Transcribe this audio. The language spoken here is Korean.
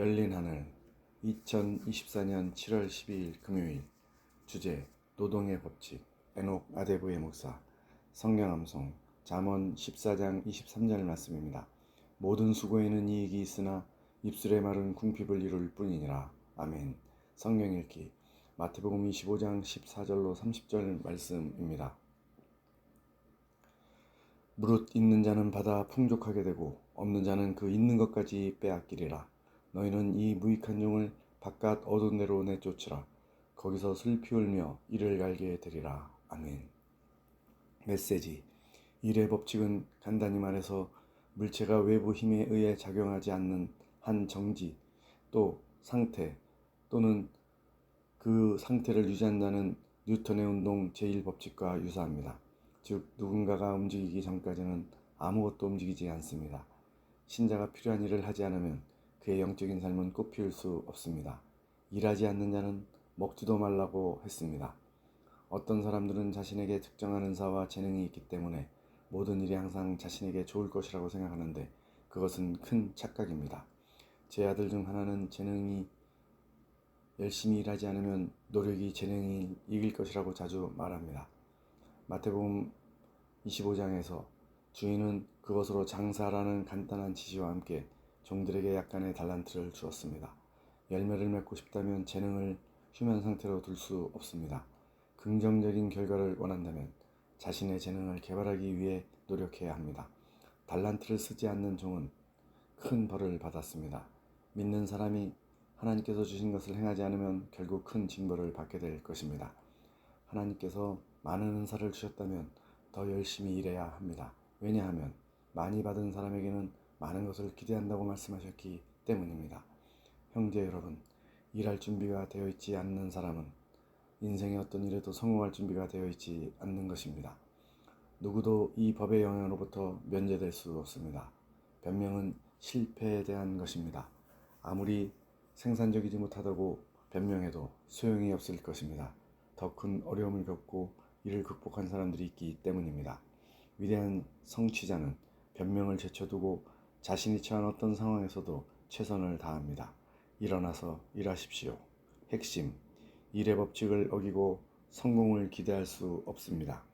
열린 하늘 2024년 7월 12일 금요일 주제 노동의 법칙 에녹 아데부의 목사 성경 암송 잠언 14장 23절 말씀입니다. 모든 수고에는 이익이 있으나 입술의 말은 궁핍을 이룰 뿐이니라. 아멘. 성경 읽기 마태복음 25장 14절로 30절 말씀입니다. 무릇 있는 자는 받아 풍족하게 되고 없는 자는 그 있는 것까지 빼앗기리라. 너희는 이 무익한 종을 바깥 어두운 데로 내쫓으라. 거기서 슬피 울며 이를 갈게 되리라. 아멘. 메시지 일의 법칙은 간단히 말해서 물체가 외부 힘에 의해 작용하지 않는 한 정지 또 상태 또는 그 상태를 유지한다는 뉴턴의 운동 제1법칙과 유사합니다. 즉 누군가가 움직이기 전까지는 아무것도 움직이지 않습니다. 신자가 필요한 일을 하지 않으면 그의 영적인 삶은 꽃피울 수 없습니다. 일하지 않는 자는 먹지도 말라고 했습니다. 어떤 사람들은 자신에게 특정한 은사와 재능이 있기 때문에 모든 일이 항상 자신에게 좋을 것이라고 생각하는데 그것은 큰 착각입니다. 제 아들 중 하나는 재능이 열심히 일하지 않으면 노력이 재능이 이길 것이라고 자주 말합니다. 마태복음 25장에서 주인은 그것으로 장사라는 간단한 지시와 함께 종들에게 약간의 달란트를 주었습니다. 열매를 맺고 싶다면 재능을 휴면 상태로 둘 수 없습니다. 긍정적인 결과를 원한다면 자신의 재능을 개발하기 위해 노력해야 합니다. 달란트를 쓰지 않는 종은 큰 벌을 받았습니다. 믿는 사람이 하나님께서 주신 것을 행하지 않으면 결국 큰 징벌을 받게 될 것입니다. 하나님께서 많은 은사를 주셨다면 더 열심히 일해야 합니다. 왜냐하면 많이 받은 사람에게는 많은 것을 기대한다고 말씀하셨기 때문입니다. 형제 여러분, 일할 준비가 되어 있지 않는 사람은 인생의 어떤 일에도 성공할 준비가 되어 있지 않는 것입니다. 누구도 이 법의 영향으로부터 면제될 수 없습니다. 변명은 실패에 대한 것입니다. 아무리 생산적이지 못하다고 변명해도 소용이 없을 것입니다. 더 큰 어려움을 겪고 이를 극복한 사람들이 있기 때문입니다. 위대한 성취자는 변명을 제쳐두고 자신이 처한 어떤 상황에서도 최선을 다합니다. 일어나서 일하십시오. 핵심, 일의 법칙을 어기고 성공을 기대할 수 없습니다.